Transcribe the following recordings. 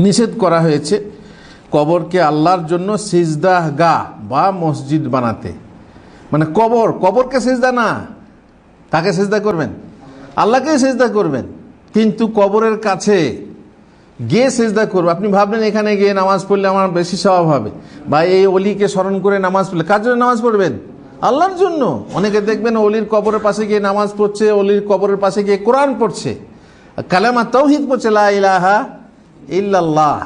নিষেধ করা হয়েছে কবরকে আল্লাহর জন্য সিজদাহ গা বা মসজিদ বানাতে। মানে কবর, কবরকে সিজদা না। তাকে সেজদা করবেন? আল্লাহকে সেজদা করবেন। কিন্তু কবরের কাছে গিয়ে সেজদা করব। আপনি ভাবলেন এখানে গিয়ে নামাজ পড়লে আমার বেশি স্বভাব হবে। বা এই অলিকে স্মরণ করে নামাজ পড়লে কার জন্য নামাজ পড়বেন? আল্লাহর জন্য। অনেকে দেখবেন অলির কবরের পাশে গিয়ে নামাজ পড়ছে, অলির কবরের পাশে গিয়ে কোরআন পড়ছে। কালামা তৌহিদ পড়ছে, লা ইলাহা ইল্লাল্লাহ।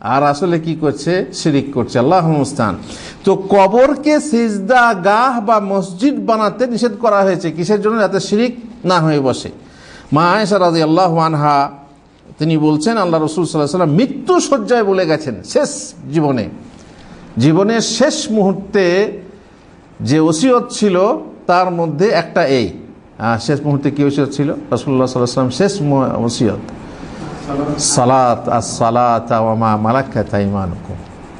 আর আসলে কি করছে? শিরিক করছে। আল্লাহ মুস্তান তো কবরকে সিজদা গাহ বা মসজিদ বানাতে নিষেধ করা হয়েছে। কিসের জন্য? যাতে শিরিক না হয়ে বসে। মা আয়েশা রাজি আল্লাহ আনহা, তিনি বলছেন, আল্লাহ রসুল সাল্লাহ সাল্লাম মৃত্যু শয্যায় বলে গেছেন শেষ জীবনে। জীবনের শেষ মুহূর্তে যে ওসিয়ত ছিল, তার মধ্যে একটা এই। শেষ মুহূর্তে কি ওসিয়ত ছিল? রসুল্লাহ সাল্লাহ সাল্লাম শেষ ওসিয়ত। সালাত আর সালাত আমা মালাক্কা তাইমানুকুম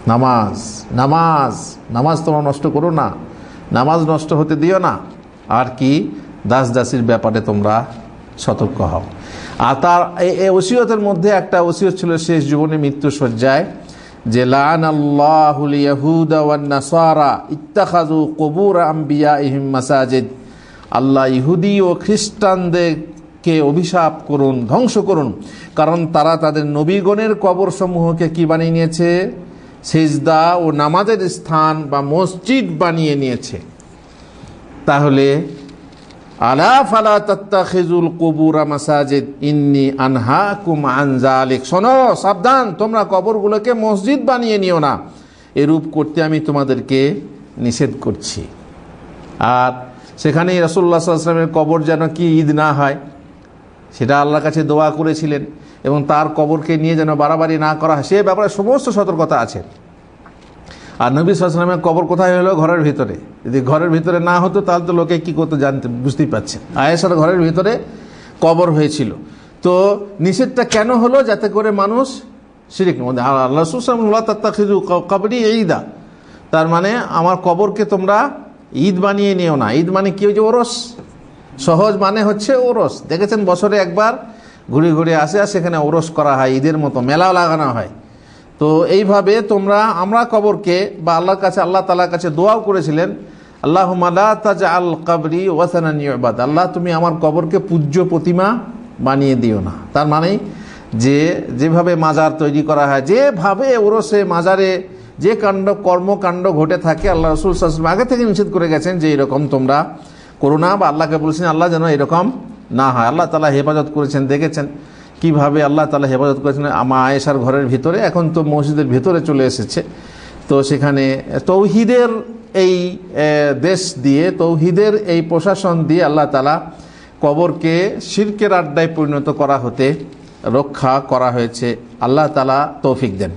নামাজ নামাজ নামাজ তোমরা নষ্ট করো না। নামাজ নষ্ট হতে দিও না। আর কি? দাস দাসির ব্যাপারে তোমরা সতর্ক হও। আর তার এই- ওসিয়তের মধ্যে একটা ওসিয়ত ছিল শেষ জীবনে মৃত্যু সজ্জায় যে লান আল্লাহুল ইয়াহুদা ওয়ান নাসারা ইত্তাখাযু কুবুর আম্বিয়াইহিম মাসাজিদ। আল্লাহ ইহুদি ও খ্রিস্টানদেরকে অভিশাপ করুন, ধ্বংস করুন। কারণ তারা তাদের নবীগণের কবর সমূহকে কি বানিয়ে নিয়েছে? সেজদা ও নামাজের স্থান বা মসজিদ বানিয়ে নিয়েছে। তাহলে, আলা ফালা তাত্তাখিজুল কুবুরা মাসাজিদ, ইন্নি আনহাকুম আন যালিক। শোনো, সাবধান, তোমরা কবরগুলোকে মসজিদ বানিয়ে নিও না। এরূপ করতে আমি তোমাদেরকে নিষেধ করছি। আর সেখানেই রসুল্লাহ সাল্লামের কবর যেন কি ঈদ না হয় সেটা আল্লাহর কাছে দোয়া করেছিলেন এবং তার কবরকে নিয়ে যেন বাড়াবাড়ি না করা হয়, সে ব্যাপারে সমস্ত সতর্কতা আছে। আর নবী সাল্লামের কবর কোথায় হলো? ঘরের ভিতরে। যদি ঘরের ভিতরে না হতো, তাহলে তো লোকে কী করতো জানতে, বুঝতেই পারছে। আয়েশার ঘরের ভিতরে কবর হয়েছিল। তো নিষেধটা কেন হলো? যাতে করে মানুষ শিরিক মধ্যে আর আল্লাহ সুসামু কবরই ঈদা। তার মানে আমার কবরকে তোমরা ঈদ বানিয়ে নিও না। ঈদ মানে কি? হয়েছে ওরস। সহজ মানে হচ্ছে ওরস। দেখেছেন বছরে একবার ঘুরে ঘুরে আসে আর সেখানে ওরস করা হয়, ঈদের মতো মেলাও লাগানো হয়। তো এইভাবে তোমরা, আমরা কবরকে বা আল্লাহর কাছে, আল্লাহ তালার কাছে দোয়াও করেছিলেন আল্লাহ মালা আল কাবরি ওয়াসানানিয়াবাদ আল্লাহ, তুমি আমার কবরকে পূজ্য প্রতিমা বানিয়ে দিও না। তার মানে যে, যেভাবে মাজার তৈরি করা হয়, যেভাবে ওরসে মাজারে যে কাণ্ড, কর্মকাণ্ড ঘটে থাকে, আল্লাহ রসুল আগে থেকে নিষেধ করে গেছেন যে, এরকম তোমরা করো না বা আল্লাহকে বলেছেন আল্লাহ যেন এরকম না হয়। আল্লাহ তালা হেফাজত করেছেন, দেখেছেন। কীভাবে আল্লাহ তালা হেফাজত করেছেন? আমা আয়েশার ঘরের ভিতরে, এখন তো মসজিদের ভিতরে চলে এসেছে। তো সেখানে তৌহিদের এই দেশ দিয়ে, তৌহিদের এই প্রশাসন দিয়ে আল্লাহ তালা কবরকে শিরকের আড্ডায় পরিণত করা হতে রক্ষা করা হয়েছে। আল্লাহ তালা তৌফিক দেন।